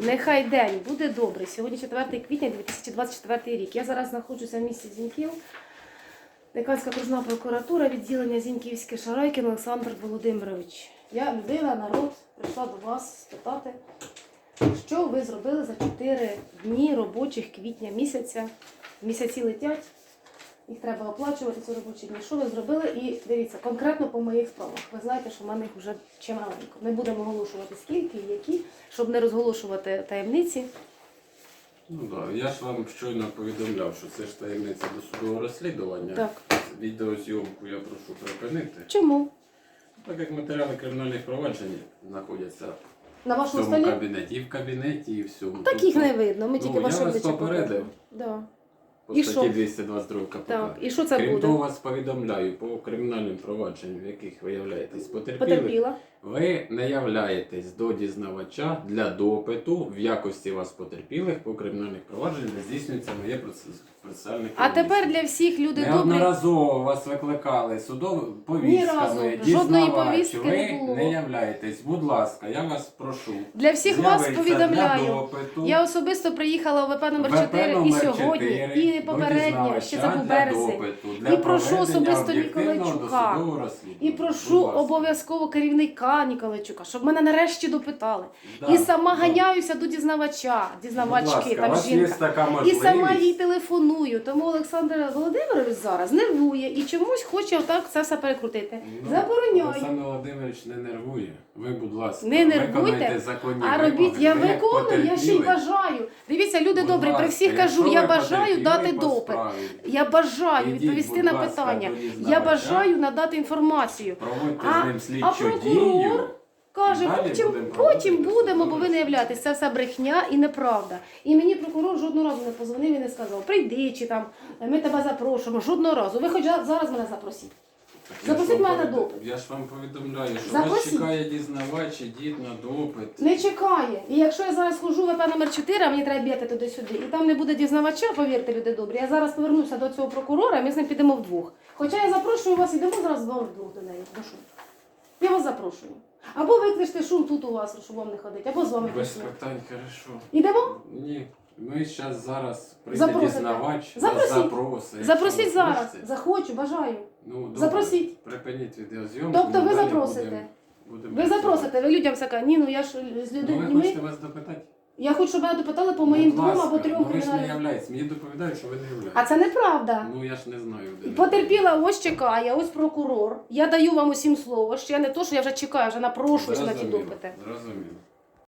Нехай день буде добрий. Сьогодні 4 квітня 2024 рік. Я зараз знаходжуся в місті Зіньків. Деканська окружна прокуратура, відділення Зіньківське Шарайкін Олександр Володимирович. Я людина, народ, прийшла до вас спитати, що ви зробили за 4 дні робочих квітня місяця. Місяці летять, їх треба оплачувати ці робочі дні. Що ви зробили? І дивіться, конкретно по моїх справах. Ви знаєте, що в мене їх вже чималенько. Не будемо оголошувати скільки і які, щоб не розголошувати таємниці. Ну так, я ж вам щойно повідомляв, що це ж таємниця досудового розслідування. Так. Відеозйомку я прошу припинити. Чому? Так як матеріали кримінальних проваджень знаходяться На в вашому цьому столі? кабінеті, і в кабінеті, і всьому. Так їх не видно, ми Ну, тільки я ваше вас обличчя попередив. Да. По І статті що? 222 КПК. Так, і що це Крім буде? того, вас повідомляю по кримінальним провадженням, в яких ви являєтесь потерпілим, Потерпіла. ви не являєтесь до дізнавача для допиту в якості вас потерпілих по кримінальних провадженнях, де здійснюється моє процес- процесуальне А тепер для всіх люди добрі. Неодноразово вас викликали судовими повістками. Жодної дізнавач, повістки ви не було. не являєтесь. Будь ласка, я вас прошу. Для всіх вас повідомляю. Для допиту. Я особисто приїхала в ВП номер ВП 4 і номер сьогодні, 4 і до попередньо, ще це був березень. І прошу особисто Ніколайчука. І прошу обов'язково керівника Ніколайчука, щоб мене нарешті допитали. Да, і сама да. ганяюся до дізнавача, Будь дізнавачки, ласка, там жінка. І сама їй телефоную. Тому Олександр Володимирович зараз нервує і чомусь хоче отак це все перекрутити. Ну, Забороняю. Олександр Володимирович не нервує. Ви, будь ласка, Не нервуйте, законні А робіть, я виконую, я ще й бажаю. Дивіться, люди добрі, при всіх кажу, я бажаю дати по допит. Я бажаю Ідіть, відповісти будь на ласка, питання. до Я бажаю надати інформацію. Проводьте А- з ним а слідчу прокурор дію. Каже, далі потім, будемо потім проводити будемо, бо ви не являєтесь. Це все брехня і неправда. І мені прокурор жодного разу не позвонив і не сказав, прийди чи там ми тебе запрошуємо. Жодного разу. Ви хоч зараз мене запросіть. Запросіть мене на повідом- допит. Я ж вам повідомляю, що Запросіть. вас чекає дізнавач, ідіть на допит. Не чекає. І якщо я зараз хожу в ВП номер 4, а мені треба бігати туди-сюди, і там не буде дізнавача, повірте, люди добрі. Я зараз повернуся до цього прокурора, і ми з ним підемо вдвох. Хоча я запрошую вас, ідемо зараз вдвох до неї. Прошу. Я вас запрошую. Або викличте шум тут у вас, щоб вам не ходити, або з вами Без питань, хорошо. Ідемо? Ні, ми зараз зараз прийде Запросите. дізнавач, Запросіть. вас запросить. Запросіть Якщо ви зараз. хочете. Захочу, бажаю. Ну, добре. Запросіть. Припиніть відеозйомку. Тобто ми ви далі запросите? будемо- будемо Ви запросите, ви людям кажете, ні, ну я ж з Ну, людьми. ви хочете вас допитати? Я хочу, щоб мене допитали по моїм Будь двом ласка, або трьом ну, ви ж не кримінальним. являєтесь. Мені доповідають, що ви не А це неправда. Ну, я ж не знаю. де ви. Потерпіла, ось чекає, ось прокурор. Я даю вам усім слово. Ще не то, що я вже чекаю, вже напрошуюся на ті Зрозуміло, допити. Зрозуміло.